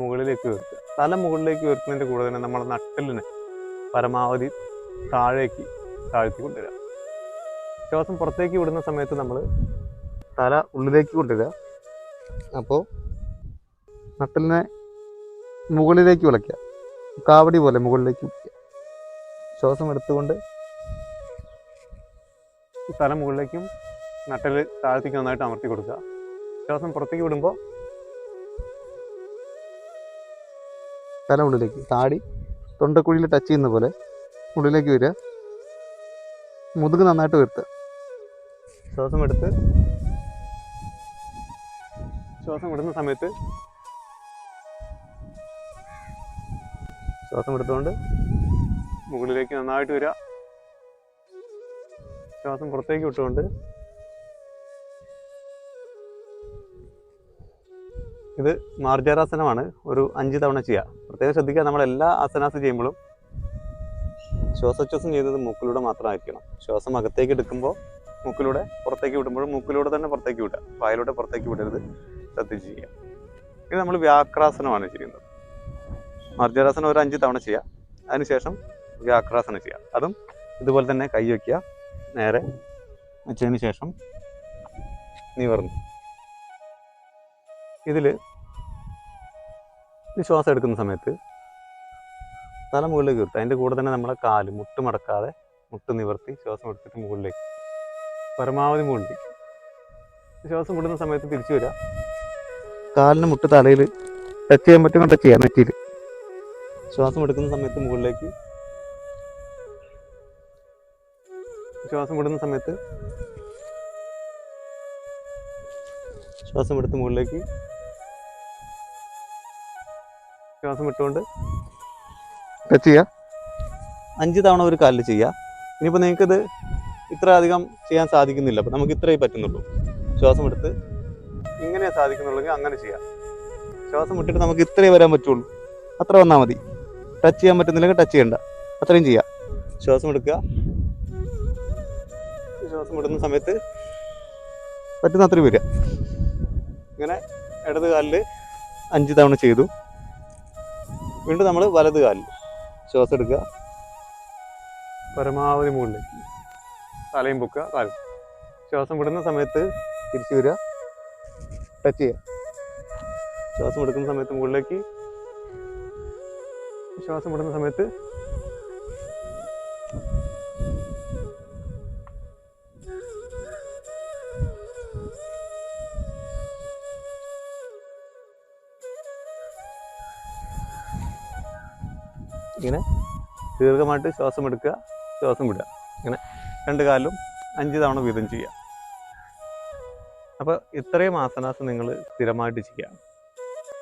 A: മുകളിലേക്ക് ഉയർത്തുക. തല മുകളിലേക്ക് ഉയർത്തുന്നതിന്റെ കൂടെ തന്നെ നമ്മുടെ നട്ടലിനെ പരമാവധി താഴേക്ക് താഴ്ത്തി കൊണ്ടുവരിക. ശ്വാസം പുറത്തേക്ക് വിടുന്ന സമയത്ത് നമ്മൾ തല ഉള്ളിലേക്ക് കൊണ്ടുവരിക. അപ്പോൾ നട്ടലിനെ മുകളിലേക്ക് വിളയ്ക്കുക കാവടി പോലെ മുകളിലേക്ക് വിളിക്കുക ശ്വാസം എടുത്തുകൊണ്ട് തല മുകളിലേക്കും നട്ടൽ താഴ്ത്തിക്ക് നന്നായിട്ട് അമർത്തി കൊടുക്കുക. ശ്വാസം പുറത്തേക്ക് വിടുമ്പോൾ തല ഉള്ളിലേക്ക് താടി തൊണ്ടക്കുഴിയിൽ ടച്ച് ചെയ്യുന്ന പോലെ ഉള്ളിലേക്ക് വരിക. മുതുക് നന്നായിട്ട് ഉയർത്തുക. ശ്വാസം എടുത്ത് ശ്വാസം വിടുന്ന സമയത്ത് ശ്വാസം എടുത്തുകൊണ്ട് മുകളിലേക്ക് നന്നായിട്ട് വരിക. ശ്വാസം പുറത്തേക്ക് വിട്ടുകൊണ്ട് ഇത് മാർജാരാസനമാണ്. ഒരു അഞ്ച് തവണ ചെയ്യുക പ്രത്യേകം ശ്രദ്ധിക്കുക നമ്മൾ എല്ലാ ആസനാസ് ചെയ്യുമ്പോഴും ശ്വാസോച്ഛ്വാസം ചെയ്തത് മൂക്കിലൂടെ മാത്രമായിരിക്കണം. ശ്വാസം അകത്തേക്ക് എടുക്കുമ്പോൾ മൂക്കിലൂടെ പുറത്തേക്ക് വിടുമ്പോഴും മൂക്കിലൂടെ തന്നെ പുറത്തേക്ക് വിടുക. വായിലൂടെ പുറത്തേക്ക് വിടരുത്. ശ്രദ്ധിച്ച് ചെയ്യുക. ഇത് നമ്മൾ വ്യാക്രാസനമാണ് ചെയ്യുന്നത്. മാർജാരാസനം ഒരു അഞ്ച് തവണ ചെയ്യുക അതിനുശേഷം വ്യാക്രാസനം ചെയ്യുക അതും ഇതുപോലെ തന്നെ കൈ വയ്ക്കുക നേരെ വെച്ചതിന് ശേഷം നിവർന്നു. ഇതിൽ ശ്വാസം എടുക്കുന്ന സമയത്ത് തല മുകളിലേക്ക് ഉയർത്തുക. അതിന്റെ കൂടെ തന്നെ നമ്മളെ കാൽ മുട്ട് മടക്കാതെ മുട്ട് നിവർത്തി ശ്വാസം എടുത്തിട്ട് മുകളിലേക്ക്. പരമാവധി മുകളിലേക്ക്. ശ്വാസം വിടുന്ന സമയത്ത് തിരിച്ചു വരിക. കാലിന് മുട്ട് തലയിൽ ടച്ച് ചെയ്യാൻ പറ്റുന്ന ടച്ച് ചെയ്യാൻ നെറ്റിയിൽ. ശ്വാസം എടുക്കുന്ന സമയത്ത് മുകളിലേക്ക്. ശ്വാസം വിടുന്ന സമയത്ത്. ശ്വാസം എടുത്ത് മുകളിലേക്ക്. ശ്വാസം വിട്ടുകൊണ്ട് ടച്ച് ചെയ്യുക അഞ്ച് തവണ ഒരു കാലിൽ ചെയ്യുക ഇനിയിപ്പോൾ നിങ്ങൾക്കിത് ഇത്ര അധികം ചെയ്യാൻ സാധിക്കുന്നില്ല. അപ്പോൾ നമുക്ക് ഇത്രയേ പറ്റുന്നുള്ളൂ. ശ്വാസം എടുത്ത് ഇങ്ങനെ സാധിക്കുന്നുള്ളെങ്കിൽ അങ്ങനെ ചെയ്യാം. ശ്വാസം വിട്ടിട്ട് നമുക്ക് ഇത്രയേ വരാൻ പറ്റുള്ളൂ. അത്ര വന്നാൽ മതി. ടച്ച് ചെയ്യാൻ പറ്റുന്നില്ലെങ്കിൽ ടച്ച് ചെയ്യണ്ട. അത്രയും ചെയ്യാം. ശ്വാസം എടുക്കുക. ശ്വാസം വിടുന്ന സമയത്ത് പറ്റുന്ന അത്രയും വരിക. ഇങ്ങനെ ഇടത് കാലിൽ അഞ്ച് തവണ ചെയ്തു. വീണ്ടും നമ്മൾ വലത് കാലിൽ ശ്വാസം എടുക്കുക. പരമാവധി മുകളിലേക്ക്. തലയും പൊക്കുക കാലും. ശ്വാസം വിടുന്ന സമയത്ത് തിരിച്ചു വരിക. ടച്ച് ചെയ്യുക. ശ്വാസം എടുക്കുന്ന സമയത്ത് മുകളിലേക്ക്. ശ്വാസം വിടുന്ന സമയത്ത് ദീർഘമായിട്ട് ശ്വാസം എടുക്കുക ശ്വാസം വിടുക. ഇങ്ങനെ രണ്ട് കാലും അഞ്ച് തവണ വീതം ചെയ്യുക. അപ്പോൾ ഇത്രയും ആസനാസ് നിങ്ങൾ സ്ഥിരമായിട്ട് ചെയ്യുക.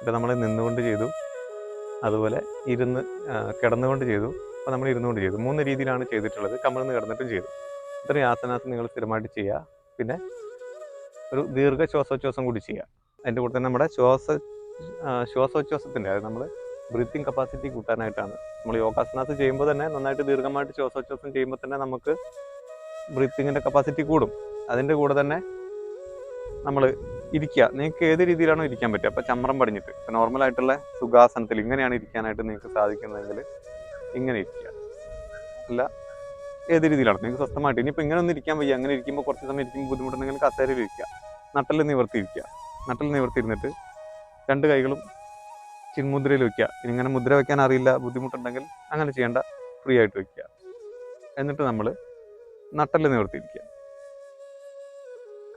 A: ഇപ്പം നമ്മൾ നിന്നുകൊണ്ട് ചെയ്തു അതുപോലെ ഇരുന്ന് കിടന്നുകൊണ്ട് ചെയ്തു അപ്പോൾ നമ്മൾ ഇരുന്നുകൊണ്ട് ചെയ്തു. മൂന്ന് രീതിയിലാണ് ചെയ്തിട്ടുള്ളത്. കമഴ്ന്ന് കിടന്നിട്ടും ചെയ്തു. ഇത്രയും ആസനാസ് നിങ്ങൾ സ്ഥിരമായിട്ട് ചെയ്യുക. പിന്നെ ഒരു ദീർഘ ശ്വാസോച്ഛ്വാസം കൂടി ചെയ്യുക. അതിന്റെ കൂടെ തന്നെ നമ്മുടെ ശ്വാസ ശ്വാസോച്ഛ്വാസത്തിന്റെ അതായത് നമ്മൾ ബ്രീത്തിങ് കപ്പാസിറ്റി കൂട്ടാനായിട്ടാണ്. നമ്മൾ യോഗാസനാസ് ചെയ്യുമ്പോൾ തന്നെ നന്നായിട്ട് ദീർഘമായിട്ട് ശ്വാസോച്ഛ്വാസം ചെയ്യുമ്പോൾ തന്നെ നമുക്ക് ബ്രീത്തിങ്ങിന്റെ കപ്പാസിറ്റി കൂടും. അതിന്റെ കൂടെ തന്നെ നമ്മൾ ഇരിക്കുക. നിങ്ങൾക്ക് ഏത് രീതിയിലാണോ ഇരിക്കാൻ പറ്റുക. അപ്പോൾ ചമ്രം പടിഞ്ഞിട്ട്. ഇപ്പോൾ നോർമലായിട്ടുള്ള സുഖാസനത്തിൽ ഇങ്ങനെയാണ് ഇരിക്കാനായിട്ട് നിങ്ങൾക്ക് സാധിക്കുന്നതെങ്കിൽ ഇങ്ങനെ ഇരിക്കുക. അല്ല ഏത് രീതിയിലാണ്? നിങ്ങൾക്ക് സ്വസ്ഥമായിട്ട്. ഇനിയിപ്പോൾ ഇങ്ങനെ ഒന്നും ഇരിക്കാൻ വയ്യ. അങ്ങനെ ഇരിക്കുമ്പോൾ കുറച്ച് സമയം ഇരിക്കുമ്പോൾ ബുദ്ധിമുട്ടുണ്ടെങ്കിൽ കസേരയിൽ ഇരിക്കുക. നട്ടൽ നിവർത്തിയിരിക്കുക നട്ടൽ നിവർത്തിയിരുന്നിട്ട് രണ്ട് കൈകളും ചിന്മുദ്രയിൽ വെക്കുക. ഇങ്ങനെ മുദ്ര വെക്കാൻ അറിയില്ല ബുദ്ധിമുട്ടുണ്ടെങ്കിൽ അങ്ങനെ ചെയ്യേണ്ട ഫ്രീ ആയിട്ട് വെക്കുക. എന്നിട്ട് നമ്മൾ നട്ടൽ നിവർത്തിയിരിക്കുക.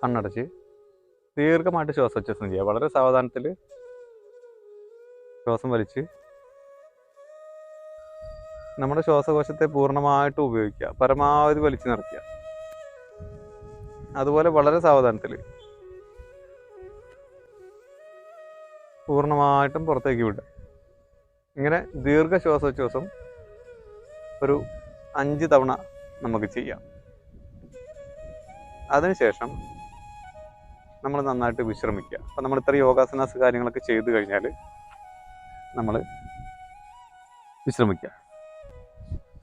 A: കണ്ണടച്ച് ദീർഘമായിട്ട് ശ്വാസോച്ഛ്വാസം ചെയ്യുക. വളരെ സാവധാനത്തിൽ ശ്വാസം വലിച്ച് നമ്മുടെ ശ്വാസകോശത്തെ പൂർണമായിട്ട് ഉപയോഗിക്കുക. പരമാവധി വലിച്ചു നിറയ്ക്കുക. അതുപോലെ വളരെ സാവധാനത്തിൽ പൂർണമായിട്ടും പുറത്തേക്ക് വിടുക. ഇങ്ങനെ ദീർഘ ശ്വാസോച്ഛ്വാസം ഒരു അഞ്ച് തവണ നമുക്ക് ചെയ്യാം. അതിനുശേഷം നമ്മൾ നന്നായിട്ട് വിശ്രമിക്കുക. അപ്പം നമ്മൾ ഇത്ര യോഗാസനാസ് കാര്യങ്ങളൊക്കെ ചെയ്തു കഴിഞ്ഞാൽ നമ്മൾ വിശ്രമിക്കുക.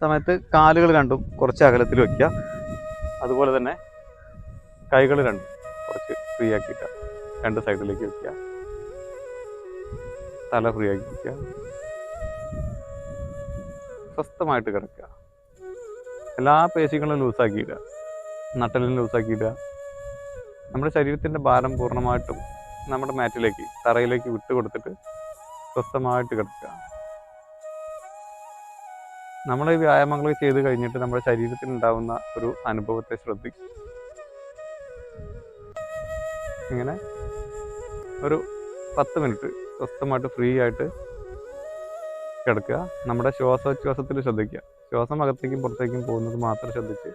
A: സമയത്ത് കാലുകൾ രണ്ടും കുറച്ച് അകലത്തിൽ വയ്ക്കുക. അതുപോലെ തന്നെ കൈകൾ രണ്ടും കുറച്ച് ഫ്രീ ആക്കിയിട്ട് രണ്ട് സൈഡിലേക്ക് വയ്ക്കുക. തല പ്രയോഗിക്കുക. സ്വസ്ഥമായിട്ട് കിടക്കുക. എല്ലാ പേശികളും ലൂസാക്കിയിടുക. നട്ടലും ലൂസാക്കിയിടുക. നമ്മുടെ ശരീരത്തിന്റെ ഭാരം പൂർണമായിട്ടും നമ്മുടെ മാറ്റിലേക്ക് തറയിലേക്ക് വിട്ട് കൊടുത്തിട്ട് സ്വസ്ഥമായിട്ട് കിടക്കുക. നമ്മൾ ഈ വ്യായാമങ്ങൾ ചെയ്ത് കഴിഞ്ഞിട്ട് നമ്മുടെ ശരീരത്തിൽ ഉണ്ടാവുന്ന ഒരു അനുഭവത്തെ ശ്രദ്ധിക്കും ഇങ്ങനെ ഒരു പത്ത് മിനിറ്റ് സ്വസ്ഥമായിട്ട് ഫ്രീ ആയിട്ട് കിടക്കുക. നമ്മുടെ ശ്വാസോച്ഛ്വാസത്തിൽ ശ്രദ്ധിക്കുക. ശ്വാസം അകത്തേക്കും പുറത്തേക്കും പോകുന്നത് മാത്രം ശ്രദ്ധിച്ച്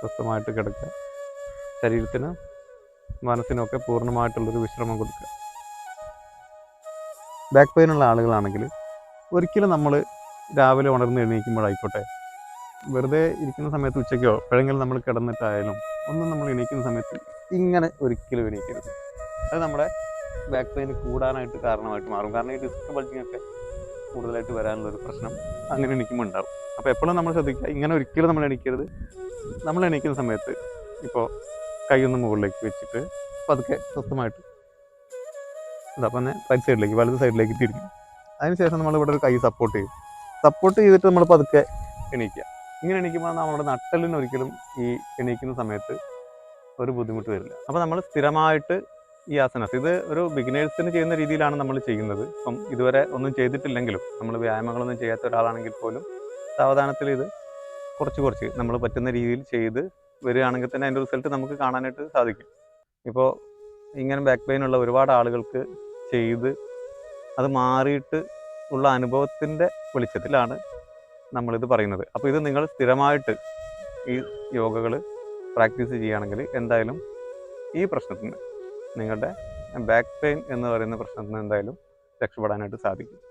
A: സ്വസ്ഥമായിട്ട് കിടക്കുക. ശരീരത്തിന് മനസ്സിനൊക്കെ പൂർണമായിട്ടുള്ളൊരു വിശ്രമം കൊടുക്കുക. ബാക്ക് പെയിൻ ഉള്ള ആളുകളാണെങ്കിൽ ഒരിക്കലും നമ്മൾ രാവിലെ ഉണർന്ന് എണീക്കുമ്പോഴായിക്കോട്ടെ. വെറുതെ ഇരിക്കുന്ന സമയത്ത് ഉച്ചയ്ക്കോ എപ്പോഴെങ്കിലും നമ്മൾ കിടന്നിട്ടായാലും ഒന്നും നമ്മൾ എണീക്കുന്ന സമയത്ത് ഇങ്ങനെ ഒരിക്കലും എണീക്കരുത്. അത് നമ്മുടെ ബാക്ക് പെയിൻ കൂടാനായിട്ട് കാരണമായിട്ട് മാറും. കാരണം ഈ ഡിസ്ക് ബൾജിങ് ഒക്കെ കൂടുതലായിട്ട് വരാനുള്ള ഒരു പ്രശ്നം അങ്ങനെ എണീക്കുമ്പോൾ ഉണ്ടാവും. അപ്പോൾ എപ്പോഴും നമ്മൾ ശ്രദ്ധിക്കുക ഇങ്ങനെ ഒരിക്കലും നമ്മൾ എണീക്കരുത്. നമ്മൾ എണീക്കുന്ന സമയത്ത് ഇപ്പോൾ കൈയൊന്ന് മുകളിലേക്ക് വെച്ചിട്ട് പതുക്കെ സ്വസ്ഥമായിട്ട് എന്താ തന്നെ റൈറ്റ് സൈഡിലേക്ക് വലത് സൈഡിലേക്ക് തിരിക്കും അതിനുശേഷം നമ്മൾ ഇവിടെ ഒരു കൈ സപ്പോർട്ട് ചെയ്യും. സപ്പോർട്ട് ചെയ്തിട്ട് നമ്മൾ പതുക്കെ എണീക്കുക. ഇങ്ങനെ എണീക്കുമ്പോൾ നമ്മുടെ നട്ടലിന് ഒരിക്കലും ഈ എണീക്കുന്ന സമയത്ത് ഒരു ബുദ്ധിമുട്ട് വരില്ല. അപ്പോൾ നമ്മൾ സ്ഥിരമായിട്ട് ഈ ആസനസ്. ഇത് ഒരു ബിഗിനേഴ്സിന് ചെയ്യുന്ന രീതിയിലാണ് നമ്മൾ ചെയ്യുന്നത്. ഇപ്പം ഇതുവരെ ഒന്നും ചെയ്തിട്ടില്ലെങ്കിലും നമ്മൾ വ്യായാമങ്ങളൊന്നും ചെയ്യാത്ത ഒരാളാണെങ്കിൽ പോലും സാവധാനത്തിൽ ഇത് കുറച്ച് കുറച്ച് നമ്മൾ പറ്റുന്ന രീതിയിൽ ചെയ്ത് വരികയാണെങ്കിൽ തന്നെ അതിന്റെ റിസൾട്ട് നമുക്ക് കാണാനായിട്ട് സാധിക്കും. ഇപ്പോൾ ഇങ്ങനെ ബാക്ക് പെയിൻ ഉള്ള ഒരുപാട് ആളുകൾക്ക് ചെയ്ത് അത് മാറിയിട്ട് ഉള്ള അനുഭവത്തിന്റെ വെളിച്ചത്തിലാണ് നമ്മളിത് പറയുന്നത്. അപ്പോൾ ഇത് നിങ്ങൾ സ്ഥിരമായിട്ട് ഈ യോഗകൾ പ്രാക്ടീസ് ചെയ്യുകയാണെങ്കിൽ എന്തായാലും ഈ പ്രശ്നത്തിന് നിങ്ങളുടെ ബാക്ക് പെയിൻ എന്ന് പറയുന്ന പ്രശ്നത്തിന് എന്തായാലും രക്ഷപ്പെടാനായിട്ട് സാധിക്കും.